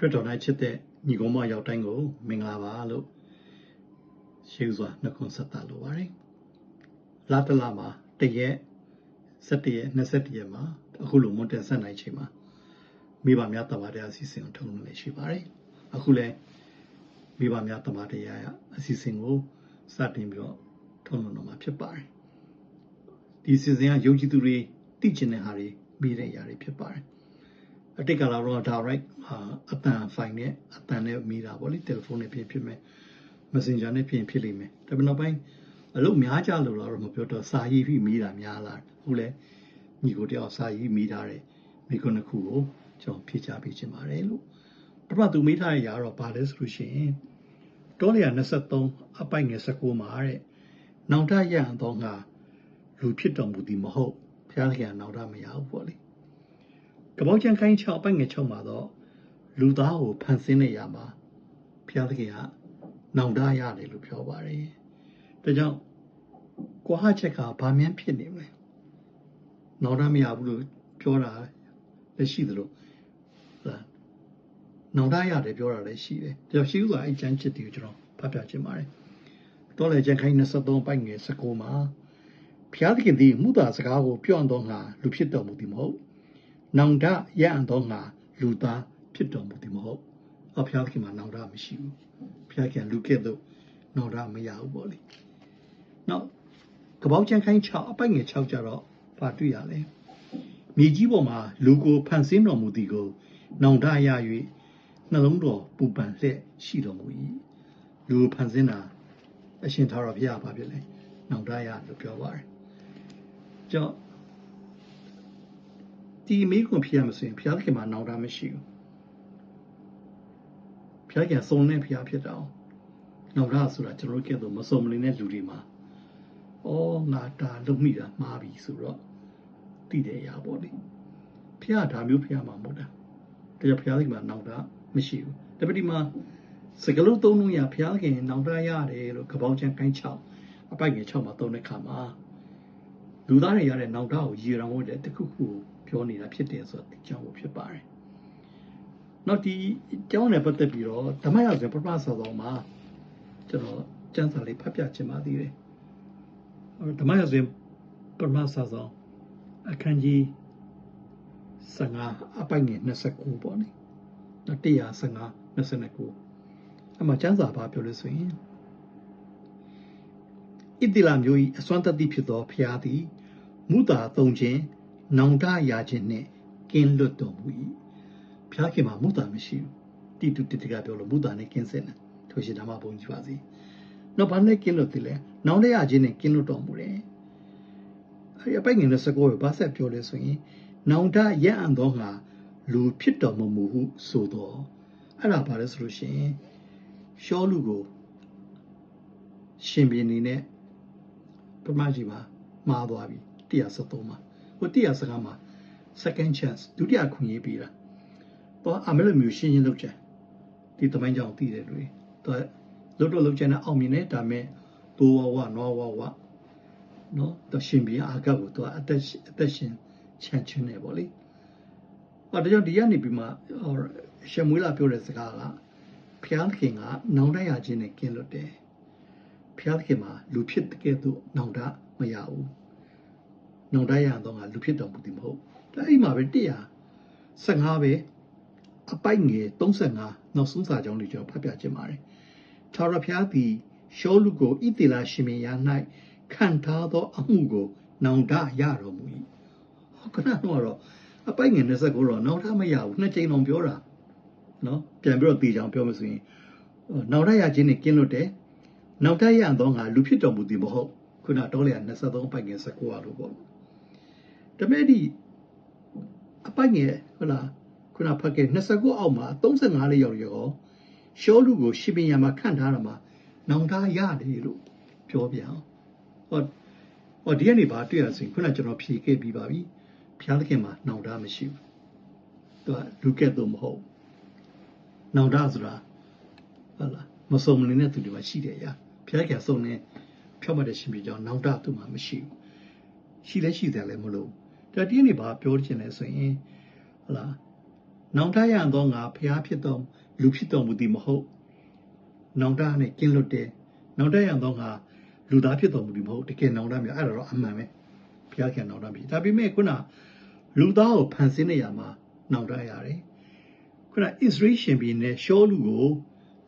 ခရစ်တော်၌ချစ်တဲ့ညီကောင်မရောက်တိုင်းကိုမင်္ဂလာပါလို့ရှေးစွာနှုတ်ခွန်းဆက်တာလိုပါတယ်။လာတလာမှာတရက်17ရက်21ရက်မှာအခုလိုမွန်တက်ဆက်နိုင်ချိန်မှာမိဘများတမန်တော်အစီအစဉ်ကိုထုတ်လွှင့်နေရှိပါတယ်။အခုလည်းမိဘများတမန်တော်ရအစီအစဉ်ကိုစတင်ပြီးတော့ထုတ်လွှင့်တော့မှာဖြစ်ပါတယ်။ဒီစီစဉ်ကယုံကြည်သူတွေသိကျင်တဲ့ဟာတွေမိတဲ့အရာတွေဖြစ်ပါတယ်။ အတိတ်ကလာတော့ direct အတန်ဖိုင်နဲ့အတန်နဲ့မိတာပေါ့လေတယ်လီဖုန်းနဲ့ပြင်ဖြစ်မယ် messenger နဲ့ပြင်ဖြစ်လိမ့်မယ်ဒါပေမဲ့နောက်ပိုင်းအလုပ်များကြလို့တော့မပြောတော့စာရေးပြီးမိတာများလာဟုတ်လဲညီကိုတယောက်စာရေးမိထားတဲ့မိကုနှစ်ခုကိုကျွန်တော်ဖြည့်ချပေးခြင်းပါတယ်လို့ပထမသူမိထားတဲ့ຢာတော့ဗာလဲဆိုလို့ရှိရင်တောလျာ23အပိုက်ငယ်19မှာတဲ့နောင်တရန်တော့ငါလူဖြစ်တော်မူသည်မဟုတ်ဖျားခင်နောင်တမရဘူးပေါ့လေ ကပောက်ချန်ခိုင်း6အပိုက်ငယ်6မှာတော့လူသားကိုဖန်ဆင်းနေရမှာဘုရားသခင်ကနောင်တရတယ်လို့ပြောပါတယ်။ဒါကြောင့်ကွာဟချက်ကဘာမှန်းဖြစ်နေမလဲ။နောင်တမရဘူးလို့ပြောတာလည်းရှိသလိုလားနောင်တရတယ်ပြောတာလည်းရှိတယ်။ဒါကြောင့်ရှိဥစွာအဲ့ချမ်းချစ်တီကိုကျွန်တော်ဖတ်ပြခြင်းပါတယ်။တော့လေချန်ခိုင်း23ပိုက်ငယ်19မှာဘုရားသခင်သည်မူတာစကားကိုပြောင်းတော့ငါလူဖြစ်တော်မူသည်မဟုတ်။ နောင်တရအံတော့ငါလူသားဖြစ်တော်မူသည်မဟုတ်အဖျားခင်မှာနောင်တမရှိဘူးဖျားခင်လူကဲ့သို့နောင်တမရဘူးပေါ့လေနောက်ကပောက်ချန်ခိုင်း6အပိုက်ငယ်6ကြတော့ဘာတွေ့ရလဲမြေကြီးပေါ်မှာလူကိုဖန်ဆင်းတော်မူသည်ကိုနောင်တရ၍နှလုံးတော်ပူပန်လှဲ့ရှိတော်မူ၏လူဖန်ဆင်းတာအရှင်သာရဘုရားဘာဖြစ်လဲနောင်တရလို့ပြောပါတယ်ကြောင့် ဒီမိကွန်ဖြစ်ရမစင်ဘုရားသခင်မှာနောင်တမရှိဘူးဘုရားခင်စုံတဲ့ဘုရားဖြစ်တော့နောင်တဆိုတာကျွန်တော်ကဲတော့မစုံမလင်းတဲ့လူတွေမှာအော်ငါတာလုံးမိတာမှားပြီဆိုတော့တည်တယ်ရပါလေဘုရားဒါမျိုးဘုရားမှာမဟုတ်တာဒါကြောင့်ဘုရားသခင်မှာနောင်တမရှိဘူးတပတိမှာစကလုံးသုံးလုံးရဘုရားခင်နောင်တရတယ်လို့ကပောင်းချမ်းကိုင်း6အပိုက်ငယ်6မှာသုံးတဲ့ခါမှာလူသားတွေရတဲ့နောင်တကိုရည်ရံဖို့တဲ့တခုခု ပြောနေတာဖြစ်တယ်ဆိုတော့ဒီကြောင့်ဖြစ်ပါတယ်။နောက်ဒီကျောင်းနဲ့ပတ်သက်ပြီးတော့ဓမ္မရာဇဝင်ပထမဆောတော်မှာကျွန်တော်ကျမ်းစာလေးဖတ်ပြချင်ပါသေးတယ်။ဓမ္မရာဇဝင်ပထမဆောတော်အခန်းကြီး15အပိုင်ငယ်29ပေါ့နိ။နောက်115 29အမှကျမ်းစာဘာပြောလို့ဆိုရင်ဣတိလမျိုး၏အစွမ်းတတိဖြစ်သောဖျားသည်မူတာသုံးခြင်း နောင်တရခြင်းနှင့်ကင်းလွတ်တော်မူ၏ဘုရားခင်မှာမူတာမရှိဘူးတိတုတိတကပြောလို့မူတာနဲ့ကင်းစင်တယ်ထိုရှိဓမ္မဘုံကြီးပါစေနောက်ဘာနဲ့ကင်းလွတ်တယ်လဲနောင်တရခြင်းနဲ့ကင်းလွတ်တော်မူတယ်အဲဒီအပိုက်ငယ်နဲ့စကောဘာဆက်ပြောလဲဆိုရင်နောင်တရအံ့သောငါလူဖြစ်တော်မမူဟုဆိုတော့အဲ့ဒါဘာလဲဆိုလို့ရှိရင်ရှောလူကိုရှင်ပြင်းနေနဲ့ပထမကြီးပါမှားသွားပြီ173မှာ ဟိုတရားစကားမှာ second chance ဒုတိယခွင့်ရေးပေးတာတော့အမေလိုမျိုးရှင်းရှင်းလုပ်ချင်ဒီတမိုင်းကြောင်တည်တယ်တွေတော့လုတ်တော့လုတ်ချင်တဲ့အောင်မြင်တဲ့ဒါမဲ့တိုးဝဝနွားဝဝနော်တော့ရှင်ပြအာကပ်ကိုသူအသက်အသက်ရှင်ချန်ချင်းနေပေါ့လေ။အဲဒါကြောင့်ဒီကနေပြီးမှရှမွေးလာပြောတဲ့စကားကဖျားသခင်ကနောင်တရခြင်းနဲ့ကင်းလွတ်တယ်။ဖျားသခင်မှာလူဖြစ်တဲ့ကဲ့သို့နောင်တမရဘူး။ နှုံတိုက်ရတော့ငါလူဖြစ်တော်မူသည်မဟုတ်ဒါအိမ်မှာပဲ115ပဲအပိုက်ငယ်35နောက်ဆုံးစာကြောင်းလေးကျွန်တော်ဖတ်ပြခြင်းပါတယ်ထာဝရဘုရားသည်ရှောလူကိုဣတိလာရှင်မယာ၌ခံထားသောအမှုကိုနောင်တရတော်မူ၏ဟောခဏတော့အပိုက်ငယ်29တော့နောင်တမရဘူးနှစ်ကြိမ်လုံးပြောတာနော်ပြန်ပြီးတော့တည်ကြောင်ပြောမဆိုရင်နောင်တရခြင်းနဲ့ကင်းလွတ်တယ်နောင်တရတော့ငါလူဖြစ်တော်မူသည်မဟုတ်ခုနတော့လေ23ပိုက်ငယ်19လို့ပေါ့ ဒါပေမဲ့ဒီအပိုက်ငယ်ဟုတ်လားခုနဖတ်ခဲ့29အောက်မှာ35လေးရောက်ရောရှောလူကိုရှင်ပင်ရမှာခန့်ထားတာမှာနောင်တရတယ်လို့ပြောပြန်ဟောဟောဒီကနေဘာတွေ့ရစင်ခုနကျွန်တော်ဖြေခဲ့ပြီးပါပြီဘုရားသခင်မှာနောင်တမရှိဘူးသူကလူကဲ့သို့မဟုတ်နောင်တဆိုတာဟုတ်လားမစုံမနေတဲ့သူတွေမှာရှိတယ်ရာဘုရားခင်စုံနေဖြောက်မှတ်တဲ့ရှင်ပြကြောင်းနောင်တသူ့မှာမရှိဘူးရှိလဲရှိတယ်လည်းမလို့ ဒါဒီနေ့ဘာပြောချင်လဲဆိုရင်ဟလာနောင်တရသောငါဖျားဖြစ်သောလူဖြစ်တော်မူသည်မဟုတ်နောင်တနဲ့ကင်းလွတ်တယ်နောင်တရသောငါလူသားဖြစ်တော်မူသည်မဟုတ်တကယ်နောင်တမြေအဲ့ဒါတော့အမှန်ပဲဖျားခင်နောင်တမြေဒါပေမဲ့ခုနလူသားကိုဖန်ဆင်းနေရမှာနောင်တရတယ်ခုနဣသရေရှင်ပြည်နဲ့ရှောလူကို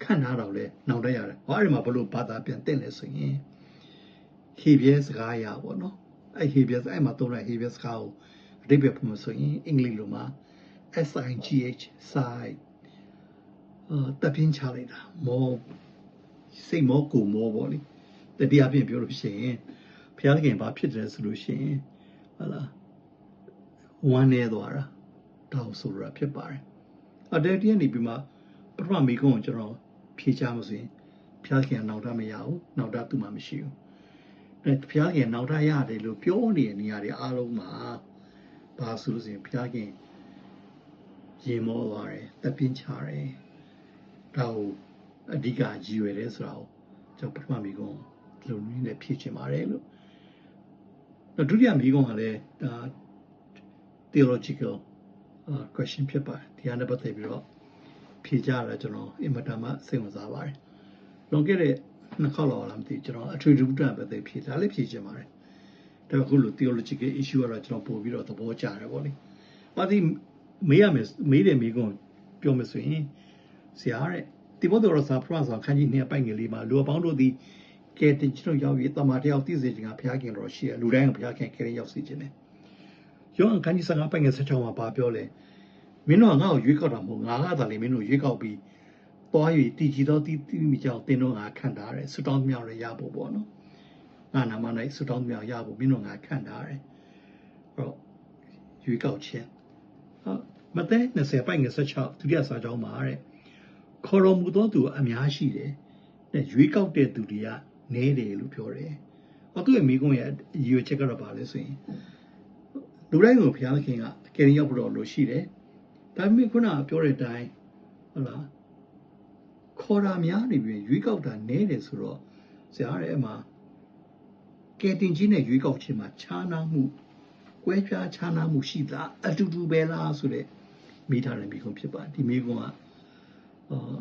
ခန့်ထားတော့လဲနောင်တရတယ်ဟောအဲ့ဒီမှာဘလို့ဘာသာပြန်တင်လဲဆိုရင်ဟေဘရဲစကားရပါဘောနော် အဲ့ဟေဘရဲအဲ့မှာသုံးတဲ့ဟေဘရဲစကားကိုအဓိပ္ပာယ်ပုံမဆိုရင်အင်္ဂလိပ်လိုမှာ SIGH side အာတပင်းချလိုက်တာမောစိတ်မောကိုမောပေါ့လေတတိယပြင်ပြောလို့ရှိရင်ဘုရားခင်ဘာဖြစ်တယ်ဆိုလို့ရှိရင်ဟလာဝမ်းနေသွားတာတောက်ဆိုရဖြစ်ပါတယ်အတဲတည်းနေပြီးမှပထမမိကုန်းကိုကျွန်တော်ဖြေချမဆိုရင်ဘုရားခင်နောက်တာမရဘူးနောက်တာသူ့မှာမရှိဘူးအဲ ဘုရားခင်နောက်တာရတယ်လို့ပြောနေတဲ့နေရာတွေအားလုံးမှာဘာဆိုလို့ဆိုရင်ဘုရားခင်ရင်မောသွားတယ်တပင်းချတယ်ဒါကိုအဓိကရည်ရွယ်တယ်ဆိုတာကိုကျွန်တော်ပထမမိကုန်းလုံနည်းနဲ့ဖြည့်ချင်ပါတယ်လို့ဒုတိယမိကုန်းကလည်းဒါ theological uh, question ဖြစ်ပါတယ်ဒီဟာနဲ့ပတ်သက်ပြီးတော့ဖြေကြရတာကျွန်တော်အင်မတန်မှစိတ်ဝင်စားပါတယ်လွန်ခဲ့တဲ့ နှစ်ခေါက်လောက်လာမသိကျွန်တော်အထွေထွေတန်ပတ်သက်ဖြေဒါလည်းဖြေချင်ပါတယ်ဒါပေမဲ့ခုလို theological issue ကတော့ကျွန်တော်ပို့ပြီးတော့သဘောကျတယ်ပေါ့လေ။ဘာဒီမေးရမယ်မေးတယ်မေးကုန်ပြောမယ်ဆိုရင်ဆရာတဲ့တိဘောတော်စာဖရန်စာခန်းကြီးနှစ်ပိုင်ငယ်လေးမှာလူအပေါင်းတို့သည်ကဲတင်ကျွန်တော်ရောက်ပြီးတမန်တယောက်သိစေခြင်းကဘုရားခင်တော်ရှိရလူတိုင်းကဘုရားခင်ခဲရောက်စေခြင်းနဲ့ယောဟန်ခန်းကြီး15ပိုင်ငယ်16မှာပြောလဲမင်းတို့ကငါ့ကိုရွေးကောက်တာမဟုတ်ငါကသာလေမင်းတို့ရွေးကောက်ပြီး သွား၍တည်ကြည်သောတည်တည်မိကြောင်းတင်းတို့ငါခံထားတယ်ဆွတောင်းမြောက်ရရဖို့ပေါ့နော်ငါနာမ၌ဆွတောင်းမြောက်ရဖို့မင်းတို့ငါခံထားတယ်အဲ့တော့ရွေးကောက်ခြင်းဟုတ်မဿဲ20ပိုင်ငယ်16ဒုတိယစာကြောင်းမှာတဲ့ခေါ်တော်မူသောသူအများရှိတယ်နဲ့ရွေးကောက်တဲ့သူတွေကနည်းတယ်လို့ပြောတယ်။အတူရဲ့မိကုန်းရဲ့ရည်ရွယ်ချက်ကတော့ပါလဲဆိုရင်လူတိုင်းကိုဘုရားသခင်ကကယ်ရင်ရောက်ဖို့လို့ရှိတယ်။ဒါပေမဲ့ခုနကပြောတဲ့အတိုင်းဟုတ်လား ခေါ်တာများနေပြီရွေးကောက်တာနည်းတယ်ဆိုတော့ဆရာရဲ့အမှာကယ်တင်ခြင်းနဲ့ရွေးကောက်ခြင်းမှာခြားနားမှုကွဲပြားခြားနားမှုရှိလားအတူတူပဲလားဆိုတဲ့မိထားတဲ့မိကုန်းဖြစ်ပါဒီမိကုန်းကအာ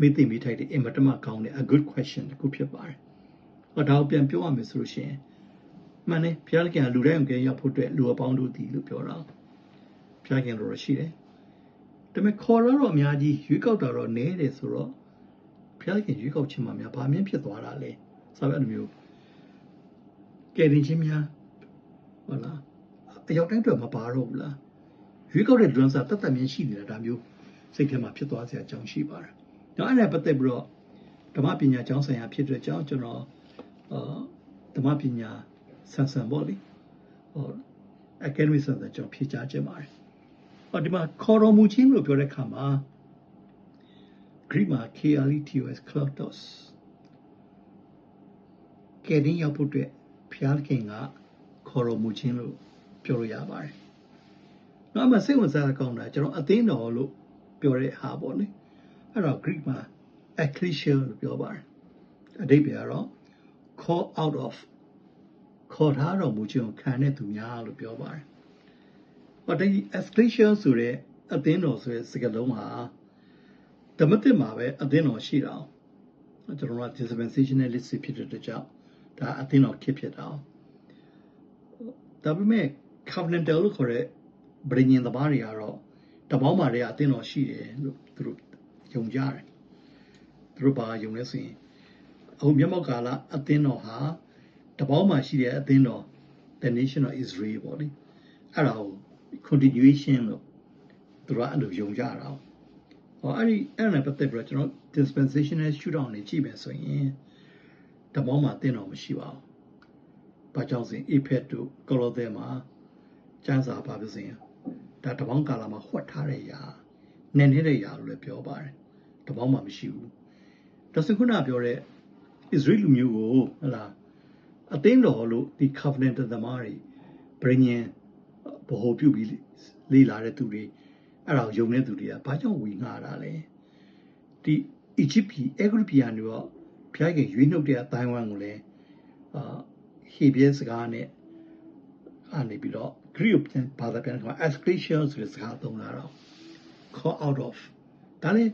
မိသိမိထိုက်တဲ့အင်မတမကောင်းတဲ့ a good question တခုဖြစ်ပါတယ်။ဟောဒါကိုပြန်ပြောရမယ်ဆိုလို့ရှိရင်မှန်တယ်ဘုရားခင်ကလူတိုင်းကိုရောက်ဖို့အတွက်လူအပေါင်းတို့တည်လို့ပြောတာ။ဘုရားခင်လိုတော့ရှိတယ်။ဒါပေမဲ့ခေါ်ရတော့အများကြီးရွေးကောက်တာတော့နည်းတယ်ဆိုတော့ဘု ရားခင်ရွေးကောက်ခြင်းမှာများဘာမြင်ဖြစ်သွားတာလဲ။ဆိုတော့အဲ့လိုမျိုးကယ်တင်ခြင်းများဟုတ်လားအရောက်တိုင်းတော့မပါတော့ဘူးလား။ရွေးကောက်တဲ့လူန်းစားတတ်တတ်မြင်ရှိနေတာဒါမျိုးစိတ်ထဲမှာဖြစ်သွားစရာအကြောင်းရှိပါတယ်။ဒါအဲ့ဒါပတ်သက်ပြီးတော့ဓမ္မပညာကျောင်းဆိုင်ရာဖြစ်တဲ့ကြောင်းကျွန်တော်အာဓမ္မပညာဆန်ဆန်ပေါ့လေ။ဟော academic ဆန်ဆန်ကျွန်တော်ဖြေချခြင်းပါတယ်။ဟောဒီမှာခေါ်တော်မူခြင်းလို့ပြောတဲ့အခါမှာ Greek မှာ KLETOS Klotos ကဲရင်ရောက်ဖို့အတွက်ဖျားခင်ကခေါ်တော်မူခြင်းလို့ပြောလို့ရပါတယ်။နောက်မှစိတ်ဝင်စားကောင်းတာကျွန်တော်အသင်းတော်လို့ပြောတဲ့ဟာပေါ့လေအဲ့တော့ Greek မှာ ecclesia လို့ပြောပါတယ်အဓိပ္ပာယ်ကတော့ call out of ခေါ်ထားတော်မူခြင်းခံတဲ့သူများလို့ပြောပါတယ်ဟောဒီ ecclesia ဆိုတဲ့အသင်းတော်ဆိုတဲ့စကားလုံးဟာ ဓမ္မသစ်မှာပဲအသင်းတော်ရှိတာကျွန်တော်က dispensationalist ဖြစ်တဲ့အတွက်ကြောင့်ဒါအသင်းတော်ဖြစ်ဖြစ်တာဒါပေမဲ့ covenantal လို့ခေါ်တဲ့ဗြိဉ္ဉ်သမားတွေကတော့တပေါင်းမာတွေကအသင်းတော်ရှိတယ်လို့သူတို့ယုံကြတယ်သူတို့ဘာယုံလဲဆိုရင်အခုမျက်မှောက်ကာလအသင်းတော်ဟာတပေါင်းမာရှိတဲ့အသင်းတော် the nation of Israel ပေါ့လေအဲ့ဒါကို continuation လို့သူတို့အဲ့လိုယုံကြတာ ဟောအဲ့ဒီအဲ့ဒါပတ်သက်ပြီးတော့ကျွန်တော် dispensational shootout နေကြည့်မယ်ဆိုရင်တပေါင်းမာအသင်းတော်မရှိပါဘူးဘာကြောင့်ဆိုရင် Ephet တို့ Colossae မှာကျမ်းစာပါပြစင်ဒါတပေါင်းကာလမှာဟွက်ထားတဲ့ຢာနည်းနေတဲ့ຢာလို့လည်းပြောပါတယ်တပေါင်းမှမရှိဘူးဒါဆိုခုနပြောတဲ့ Israel လူမျိုးကိုဟလာအသိတော်လို့ဒီ covenant သမားတွေပြည်ညင်ဗဟိုပြုပြီးလေးလာတဲ့သူတွေ အဲ့ဒါကိုယုံတဲ့သူတွေကဘာကြောင့်ဝီငှားတာလဲဒီ Egypt ပြည် Egypt ပြည်ကနေတော့ဖျားခင်ရွေးနှုတ်တဲ့အတိုင်းဝမ်ကိုလည်းအာဟေဘရဲစကားနဲ့အနေပြီးတော့ Greek ပြန်ဘာသာပြန်က escalation ဆိုတဲ့စကားသုံးလာတော့ call out of ဒါလည်း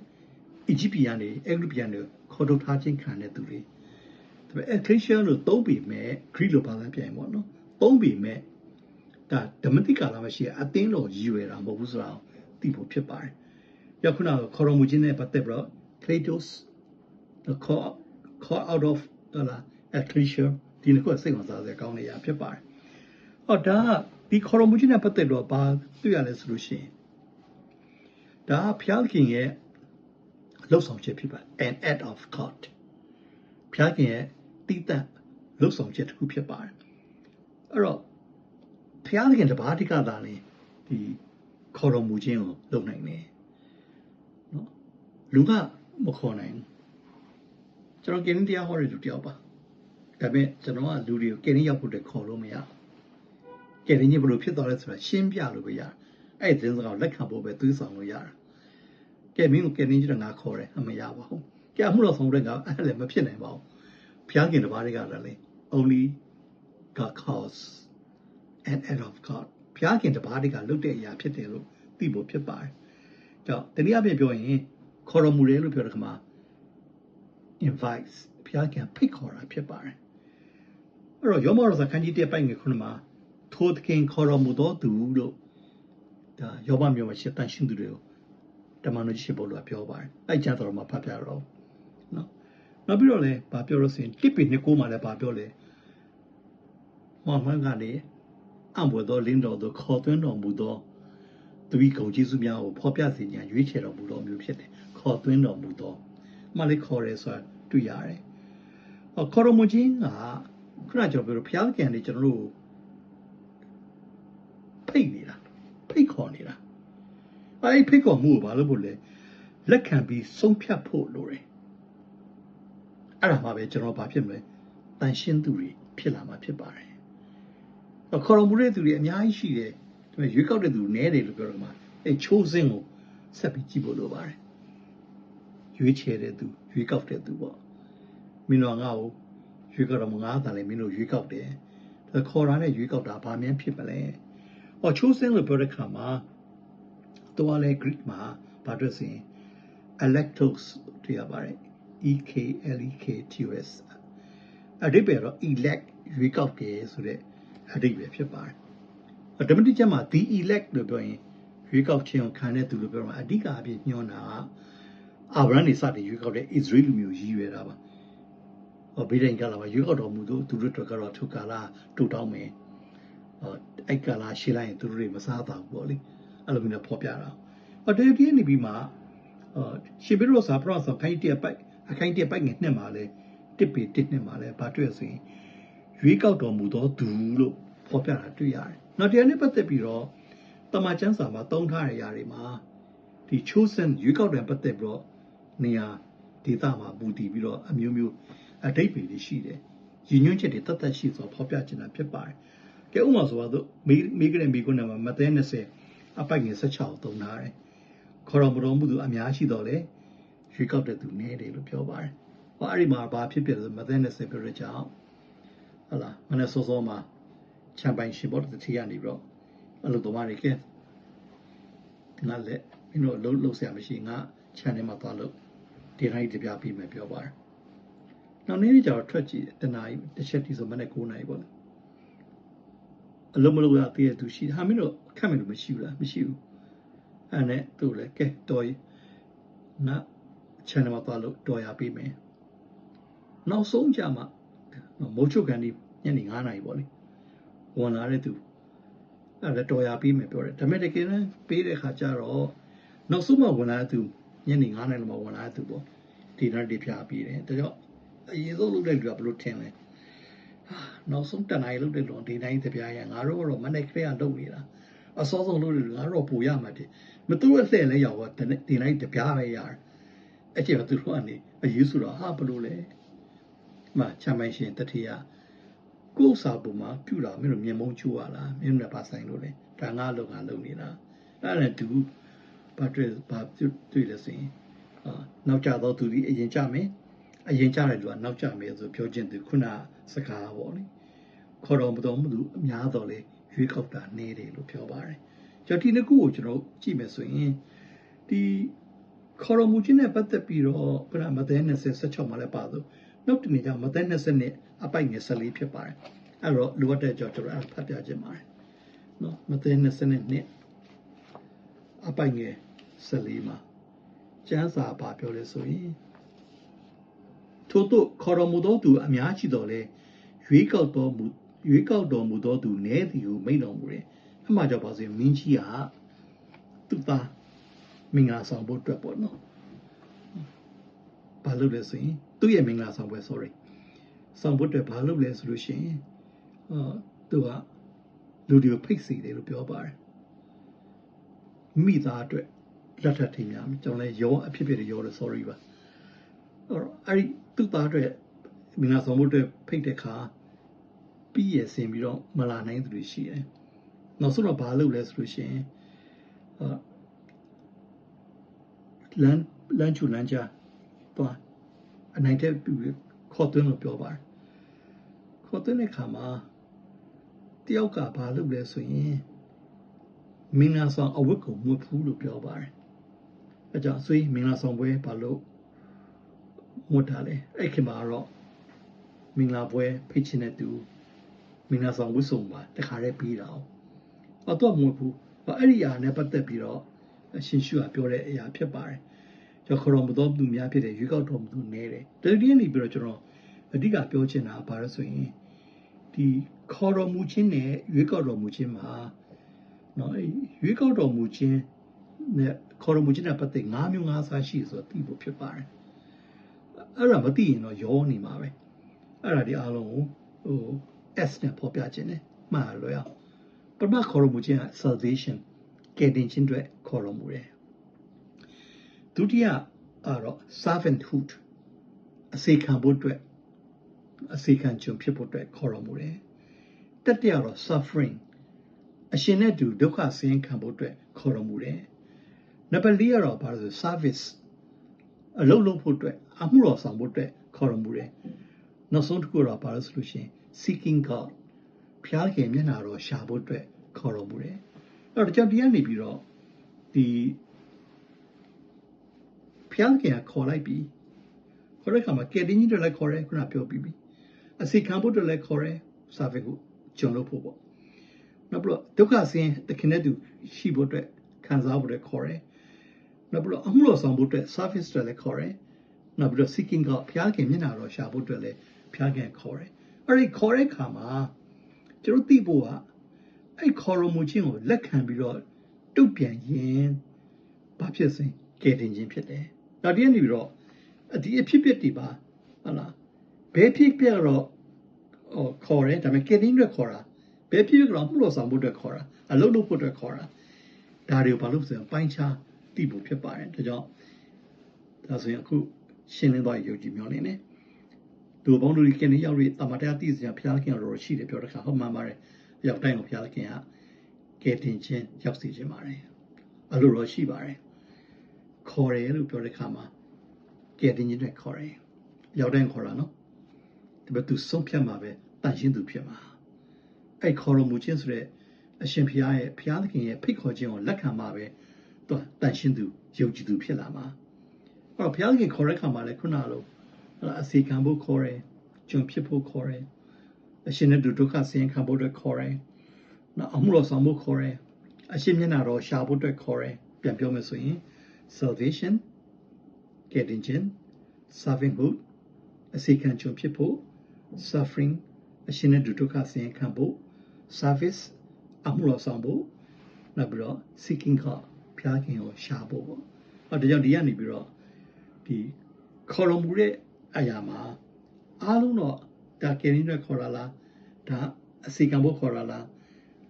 Egyptian တွေ Egyptian တွေခေါ်ထုတ်ထားခြင်းခံတဲ့သူတွေဒါပေမဲ့ Ecclesia လို့သုံးပေမဲ့ Greek လိုဘာသာပြန်ပေါ့နော်သုံးပေမဲ့ဒါဓမ္မတိကာလမှာရှိတဲ့အသင်းတော်ရည်ရွယ်တာမဟုတ်ဘူးဆိုတာ သိဖို့ဖြစ်ပါတယ်။ရောက်ခုနကခေါ်တော်မူခြင်းနဲ့ပတ်သက်ပြီးတော့ Kratos the call call out of ဟလာ Ecclesia ဒီနှစ်ခုစိတ်ဝင်စားစရာကောင်းနေရဖြစ်ပါတယ်။ဟောဒါဒီခေါ်တော်မူခြင်းနဲ့ပတ်သက်တော့ဘာတွေ့ရလဲဆိုလို့ရှိရင်ဒါဖျားခင်ရဲ့လှုပ်ဆောင်ချက်ဖြစ်ပါ an act of God ဖျားခင်ရဲ့တိတတ်လှုပ်ဆောင်ချက်တစ်ခုဖြစ်ပါတယ်အဲ့တော့ဖျားခင်တပါးတိကသာလေဒီ ခေါ်တော်မူခြင်းကိုလုပ်နိုင်တယ်နော်လူကမခေါ်နိုင်ကျွန်တော်ကင်းတရားဟောရတဲ့လူတယောက်ပါဒါပေမဲ့ကျွန်တော်ကလူတွေကိုကင်းရောက်ဖို့တခေါ်လို့မရကင်းကြီးဘယ်လိုဖြစ်သွားလဲဆိုတာရှင်းပြလို့ပဲရအဲ့ဒီသတင်းစကားကိုလက်ခံဖို့ပဲသွေးဆောင်လို့ရတာကဲမင်းကိုကဲနေကြတော့ငါခေါ်တယ်အမရပါဘူးကဲအမှုတော်ဆောင်တဲ့ကအဲ့လည်းမဖြစ်နိုင်ပါဘူးဘုရားခင်တပါးတွေကလည်း only God cause and act of God ဘု ရားခင်တပါးတွေကလုပ်တဲ့အရာဖြစ်တယ်လို့သိဖို့ဖြစ်ပါတယ်ကြောင့်တနည်းအားဖြင့်ပြောရင်ခေါ်တော်မူတယ်လို့ပြောတဲ့ခါမှာ invites ဘုရားခင်ဖိတ်ခေါ်တာဖြစ်ပါတယ်အဲ့တော့ယောမရောစာခန်းကြီး1ပိုင်ငယ်ခုနမှာထိုသခင်ခေါ်တော်မူသောသူလို့ဒါယောဘမျိုးမှာရှင်းတန်ရှင်းသူတွေကိုတမန်တော်ရှိဖို့လို့ပြောပါတယ်အဲ့ကျတော်မှာဖတ်ပြတော့နော်နောက်ပြီးတော့လည်းဗာပြောလို့ဆိုရင်တစ်ပင်နှစ်ကိုမှလည်းဗာပြောလေမောင်မှန်ကနေ အံ့ဘွယ်သောလင်းတော်သို့ခေါ်သွင်းတော်မူသောသူဤကုန်ကျေးဇူးများကိုဖော်ပြစေညာရွေးချယ်တော်မူတော်မျိုးဖြစ်တယ်ခေါ်သွင်းတော်မူသောမှလည်းခေါ်ရဲဆိုတာတွေ့ရတယ်ဟောခေါ်တော်မူခြင်းကခုနကျွန်တော်ပြောလို့ဘုရားခင်လေးကျွန်တော်တို့ဖိတ်နေတာဖိတ်ခေါ်နေတာအဲ့ဖိတ်ခေါ်မှုကိုဘာလို့ဖို့လဲလက်ခံပြီးဆုံးဖြတ်ဖို့လိုတယ်အဲ့ဒါမှပဲကျွန်တော်ဘာဖြစ်မလဲတန်ရှင်းသူတွေဖြစ်လာမှာဖြစ်ပါတယ် ခေါ်တော်မူတဲ့သူတွေအများကြီးရှိတယ်ဒါပေမဲ့ရွေးကောက်တဲ့သူနည်းတယ်လို့ပြောတော့မှအဲ့ချိုးစင်းကိုဆက်ပြီးကြည့်ဖို့လိုပါတယ်ရွေးချယ်တဲ့သူရွေးကောက်တဲ့သူပေါ့မင်းတို့ငါ့ကိုရွေးကောက်တော့ငါးတန်လေမင်းတို့ရွေးကောက်တယ်ဒါခေါ်တာနဲ့ရွေးကောက်တာဘာမှန်းဖြစ်မလဲဟောချိုးစင်းလို့ပြောတဲ့ခါမှာတော့လေ Greek မှာဘာတွေ့စင် electos တရားပါတယ် E K L E K T O S အဓိပ္ပာယ်တော့ elect ရွေးကောက်တယ်ဆိုတဲ့ အဓိပ္ပာယ်ဖြစ်ပါတယ်ဓမ္မတိကျမ်းမှာ the elect လို့ပြောရင်ရွေးကောက်ခြင်းကိုခံတဲ့သူလို့ပြောမှာအဓိကအဖြစ်ညွှန်းတာအာဗြဟံနေစတဲ့ရွေးကောက်တဲ့ Israel လူမျိုးရည်ရွယ်တာပါဟောဗိဒိန်ကလာမှာရွေးကောက်တော်မူသူသူတို့တို့ကတော့သူကာလာတူတောင်းမယ်ဟောအဲ့ကာလာရှင်းလိုက်ရင်သူတို့တွေမစားတာဘူးပေါ့လေအဲ့လိုမျိုးဖော်ပြတာဟောတေပြင်းနေပြီးမှဟောရှင်ဘီရောစာပရောစာခိုင်းတဲ့ပိုက်အခိုင်းတဲ့ပိုက်ငယ်နှစ်မှာလဲတစ်ပေတစ်နှစ်မှာလဲဗာတွေ့ဆိုရင် ရွေးကောက်တော်မူသောသူလို့ဖော်ပြတာတွေ့ရတယ်။နောက်တရားနဲ့ပတ်သက်ပြီးတော့တမန်ကျမ်းစာမှာသုံးထားတဲ့အရာတွေမှာဒီ chosen ရွေးကောက်တဲ့ပတ်သက်ပြီးတော့နေရာဒေသမှာပူတည်ပြီးတော့အမျိုးမျိုးအတိတ်တွေရှိတယ်။ရည်ညွှန်းချက်တွေတတ်တတ်ရှိဆိုဖော်ပြချင်တာဖြစ်ပါတယ်။ကဲဥမာဆိုပါတော့မိမိကတဲ့မိကုန်းမှာမသဲ20အပိုက်ငယ်16ကိုသုံးထားတယ်။ခေါ်တော်မတော်မှုသူအများရှိတော့လေရွေးကောက်တဲ့သူနည်းတယ်လို့ပြောပါတယ်။ဟောအဲ့ဒီမှာဘာဖြစ်ဖြစ်လဲမသဲ20ပြောရကြအောင် ဟလာမနေ့စောစောမှာချန်ပိုင်ရှင်ဘောတတိရနေပြီးတော့အလုပ်သမားတွေကငါလက်မင်းတို့လှုပ်လှုပ်ဆရာမရှိငါ channel မှာသွားလို့ဒီတိုင်းတပြပြီးမယ်ပြောပါတယ်နောက်နေ့ကျတော့ထွက်ကြည့်တနာရီတစ်ချက်တီဆိုမနေ့9နာရီပေါ့လေအလုံးမလို့ရသေးတဲ့သူရှိဟာမင်းတို့ခက်မယ်လို့မရှိဘူးလားမရှိဘူးအဲ့နဲ့သူ့လည်းကဲတော်ငါ channel မှာသွားလို့တော်ရပြီးမယ်နောက်ဆုံးကြမှာ မိုးချုပ်ကန်ဒီညနေ9နာရီပေါ့လေဝင်လာတဲ့သူအဲ့ဒါတော်ရပြီးမယ်ပြောတယ်ဒါပေမဲ့တကယ်လည်းပေးတဲ့ခါကျတော့နောက်ဆုံးမှဝင်လာတဲ့သူညနေ9နာရီလောက်မှဝင်လာတဲ့သူပေါ့ဒီနောက်ဒီဖြာပြီးတယ်ဒါကြောင့်အရင်ဆုံးလုပ်တဲ့လူကဘယ်လိုထင်လဲဟာနောက်ဆုံးတနိုင်လုပ်တဲ့လူဒီတိုင်းတပြားရငါတို့ကတော့မနေ့ကလေးကလုပ်နေတာအစောဆုံးလုပ်တဲ့လူငါတို့ပူရမှာတည်းမသူ့အလှည့်လဲရောက်တော့ဒီတိုင်းတပြားပဲရတယ်အဲ့ကျတော့သူတို့ကနေအယူဆိုတော့ဟာဘယ်လိုလဲ မှချမ်းမိုင်းရှင်တတိယကိုယ်စာပုံမှာပြူတာမင်းတို့မြင်မုံချိုးရလားမင်းတို့လည်းပါဆိုင်လို့လေဒါငါလုံငါလုံနေတာအဲ့ဒါတူဘာတွေ့ဘာတွေ့လဲဆိုရင်အာနောက်ကြတော့သူဒီအရင်ကြမယ်အရင်ကြတဲ့လူကနောက်ကြမယ်ဆိုပြောခြင်းသူခုနစကားပေါ့လေခေါ်တော်မတော်မှုသူအများတော်လေရွေးကောက်တာနေတယ်လို့ပြောပါတယ်ကျွန်တော်ဒီနှစ်ခုကိုကျွန်တော်ကြည့်မယ်ဆိုရင်ဒီခေါ်တော်မူခြင်းနဲ့ပတ်သက်ပြီးတော့ဘုရားမဿဲ20 16မှာလည်းပါသူ နောက်တနေ့ကျမဿဲ20နဲ့အပိုက်ငယ်14ဖြစ်ပါတယ်အဲ့တော့လိုအပ်တဲ့ကြောင့်ကျွန်တော်အဲ့ဖတ်ပြခြင်းပါတယ်နော်မဿဲ20နဲ့အပိုက်ငယ်14မှာကျမ်းစာပါပြောလဲဆိုရင်ထို့သို့ခေါ်တော်မူသောသူအများရှိတော်လဲရွေးကောက်တော်မူရွေးကောက်တော်မူသောသူနည်းသည်ဟုမိန့်တော်မူတယ်အမှကြောင့်ပါဆိုရင်မင်းကြီးကသူ့သားမင်္ဂလာဆောင်ဖို့အတွက်ပေါ့နော် ဘာလုပ်လဲဆိုရင်သူ့ရဲ့မင်္ဂလာဆောင်ပွဲ sorry ဆောင်ဖို့အတွက်ဘာလုပ်လဲဆိုလို့ရှိရင်အာသူကလူတွေကိုဖိတ်စီတယ်လို့ပြောပါတယ်မိသားအတွက်လက်ထပ်ထိများကျွန်တော်လည်းရောအဖြစ်ဖြစ်ရောလို့ sorry ပါအဲ့တော့အဲ့ဒီသူ့သားအတွက်မင်္ဂလာဆောင်ဖို့အတွက်ဖိတ်တဲ့ခါပြီးရဆင်ပြီးတော့မလာနိုင်သူတွေရှိတယ်နောက်ဆုံးတော့ဘာလုပ်လဲဆိုလို့ရှိရင်အာလမ်းလမ်းချူလမ်းချ တော့အနိုင်တဲ့ခေါ်သွင်းလို့ပြောပါတယ်ခေါ်သွင်းတဲ့ခါမှာတယောက်ကဘာလုပ်လဲဆိုရင်မင်္ဂလာဆောင်အဝတ်ကိုမွတ်ဖူးလို့ပြောပါတယ်အဲကြောင့်ဆွေးမင်္ဂလာဆောင်ပွဲဘာလို့မွတ်တာလဲအဲ့ခင်မှာတော့မင်္ဂလာပွဲဖိတ်ချင်တဲ့သူမင်္ဂလာဆောင်ဝတ်စုံပါတခါတည်းပြီးတာ။အော်တော့မွတ်ဘူး။အဲ့ဒီအရာနဲ့ပတ်သက်ပြီးတော့အရှင်ရှုကပြောတဲ့အရာဖြစ်ပါတယ်။ ကျွန်တော်ခရောမတော်သူများဖြစ်တဲ့ရွေးကောက်တော်မူသူနေတယ်။တတိယနေပြီးတော့ကျွန်တော်အဓိကပြောချင်တာဘာလို့ဆိုရင်ဒီခေါ်တော်မူခြင်းနဲ့ရွေးကောက်တော်မူခြင်းမှာနော်ရွေးကောက်တော်မူခြင်းနဲ့ခေါ်တော်မူခြင်းနဲ့ပတ်သက်၅မျိုး၅စားရှိဆိုတော့သိဖို့ဖြစ်ပါတယ်။အဲ့ဒါမသိရင်တော့ရောနေမှာပဲ။အဲ့ဒါဒီအားလုံးကိုဟို S နဲ့ဖော်ပြခြင်းနဲ့မှားလို့ရအောင်ပထမခေါ်ရမှုခြင်းက salvation ကယ်တင်ခြင်းအတွက်ခေါ်ရမှုတယ် ဒုတိယကတော့ servanthood အစေခံဖို့အတွက်အစေခံခြင်းဖြစ်ဖို့အတွက်ခေါ်ရမှုတယ်တတိယတော့ suffering အရှင်နဲ့တူဒုက္ခဆင်းရဲခံဖို့အတွက်ခေါ်ရမှုတယ်နံပါတ်၄ကတော့ဘာလို့ဆို service အလုပ်လုပ်ဖို့အတွက်အမှုတော်ဆောင်ဖို့အတွက်ခေါ်ရမှုတယ်နောက်ဆုံးတစ်ခုတော့ဘာလို့ဆိုလို့ရှိရင် seeking God ဖျားခင်မျက်နှာတော်ရှာဖို့အတွက်ခေါ်တော်မူတယ်။အဲ့တော့ကြောင့်တရားနေပြီးတော့ဒီ ဖျားခင်ကခေါ်လိုက်ပြီးခေါ်တဲ့အခါမှာကယ်တင်ကြီးတွေလည်းခေါ်တယ်ခုနပြောပြီးပြီ။အစီခံဖို့တွေလည်းခေါ်တယ်စာဖက်ကိုဂျုံလို့ဖို့ပေါ့။နောက်ပြီးတော့ဒုက္ခဆင်းတခင်တဲ့သူရှိဖို့အတွက်ခံစားဖို့အတွက်ခေါ်တယ်။နောက်ပြီးတော့အမှုတော်ဆောင်ဖို့အတွက် service တွေလည်းခေါ်တယ်။နောက်ပြီးတော့ seeking God ဖျားခင်မျက်နှာတော်ရှာဖို့အတွက်လည်းဖျားခင်ခေါ်တယ်။အဲ့ဒီခေါ်တဲ့အခါမှာကျွန်တော်သိဖို့ကအဲ့ခေါ်ရမှုချင်းကိုလက်ခံပြီးတော့တုတ်ပြန်ရင်ဘာဖြစ်စဉ်ကယ်တင်ခြင်းဖြစ်တယ်။ နောက်တည်းနေပြီးတော့ဒီအဖြစ်ဖြစ်တွေပါဟုတ်လားဘယ်ဖြစ်ပြတော့ဟောခေါ်တယ်ဒါပေမဲ့ကယ်တင်အတွက်ခေါ်တာဘယ်ဖြစ်ဖြစ်တော့မှုလို့ဆောင်ဖို့အတွက်ခေါ်တာအလုပ်လုပ်ဖို့အတွက်ခေါ်တာဒါတွေကိုဘာလို့ဆိုရင်ပိုင်းခြားသိဖို့ဖြစ်ပါတယ်ဒါကြောင့်ဒါဆိုရင်အခုရှင်းလင်းသွားရုပ်ကြည့်မျောနေတယ်သူပေါင်းလူကြီးကနေရောက်ပြီးတမတရားသိစရာဘုရားခင်တော်ရှိတယ်ပြောတဲ့ခါဟုတ်မှန်ပါတယ်ရောက်တိုင်းကိုဘုရားခင်ကကယ်တင်ခြင်းရောက်စေခြင်းပါတယ်အလိုတော်ရှိပါတယ် ခေါ်တယ်လို့ပြောတဲ့ခါမှာကယ်တင်ခြင်းတွေခေါ်တယ်ရောက်တိုင်းခေါ်တာနော်ဒါပေမဲ့သူဆုံးဖြတ်မှာပဲတန်ရှင်းသူဖြစ်မှာအဲ့ခေါ်တော်မူခြင်းဆိုတဲ့အရှင်ဘုရားရဲ့ဘုရားသခင်ရဲ့ဖိတ်ခေါ်ခြင်းကိုလက်ခံမှာပဲသူတန်ရှင်းသူယုံကြည်သူဖြစ်လာမှာအဲ့တော့ဘုရားသခင်ခေါ်တဲ့ခါမှာလည်းခုနလိုအစီခံဖို့ခေါ်တယ်ကျွန်ဖြစ်ဖို့ခေါ်တယ်အရှင်နဲ့ဒုက္ခဆင်းခံဖို့အတွက်ခေါ်တယ်နော်အမှုတော်ဆောင်ဖို့ခေါ်တယ်အရှင်မျက်နှာတော်ရှာဖို့အတွက်ခေါ်တယ်ပြန်ပြောမယ်ဆိုရင် salvation getting in servinghood အစီခံကျွန်ဖြစ်ဖို့ suffering အရှင်နဲ့ဒုက္ခဆင်းခံဖို့ service အမှုတော်ဆောင်ဖို့နောက်ပြီးတော့ seeking God ဖျားခင်ကိုရှာဖို့ပေါ့အဲဒါကြောင့်ဒီကနေပြီးတော့ဒီခေါ်တော်မူတဲ့အရာမှာအားလုံးတော့ဒါကယ်ရင်းတွေခေါ်တာလားဒါအစီကံဖို့ခေါ်တာလား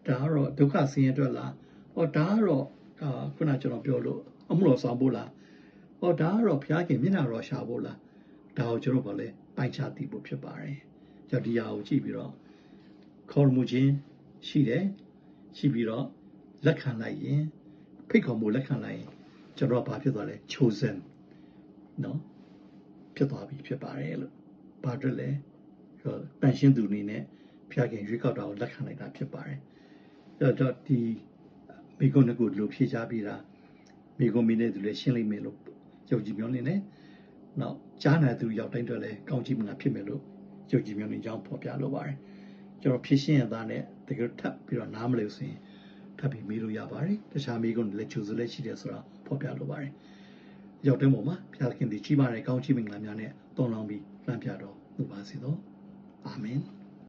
ဒါကတော့ဒုက္ခဆင်းရဲအတွက်လားဟောဒါကတော့အာခုနကျွန်တော်ပြောလို့ အမှုတော်ဆောင်ဖို့လားဟောဒါကတော့ဘုရားခင်မျက်နှာတော်ရှာဖို့လားဒါကိုကျွန်တော်ဗောလဲပိုက်ချသိဖို့ဖြစ်ပါတယ်ကြောင့်ဒီဟာကိုကြည့်ပြီးတော့ခေါ်မှုခြင်းရှိတယ်ရှိပြီးတော့လက်ခံလိုက်ရင်ဖိတ်ခေါ်မှုလက်ခံလိုက်ရင်ကျွန်တော်ဘာဖြစ်သွားလဲ chosen နော်ဖြစ်သွားပြီဖြစ်ပါတယ်လို့ဘာအတွက်လဲတန်ရှင်းသူအနေနဲ့ဖျားခင်ရွေးကောက်တာကိုလက်ခံလိုက်တာဖြစ်ပါတယ်အဲတော့ဒီမိကုန်းကဒီလိုဖြေချပြီးတာ မမိကုံမိတဲ့သူလည်းရှင်းလိမ့်မယ်လို့ယုံကြည်မျှော်လင့်တယ်။နောက်ကြားနာသူရောက်တိုင်းအတွက်လည်းကောင်းချီးမင်္ဂလာဖြစ်မယ်လို့ယုံကြည်မျှော်လင့်ကြောင်းဖော်ပြလိုပါတယ်။ကျွန်တော်ဖြစ်ရှင်းရသားနဲ့တကယ်ထပ်ပြီးတော့နားမလည်ဆိုရင်ထပ်ပြီးမေးလို့ရပါတယ်။တခြားမိကုံလည်းကျူစလည်းရှိတယ်ဆိုတာဖော်ပြလိုပါတယ်။ရောက်တဲ့ပုံမှာဘုရားခင်ဒီကြီးပါတဲ့ကောင်းချီးမင်္ဂလာများနဲ့တုံ့လောင်းပြီးလမ်းပြတော်မူပါစေသော။အာမင်။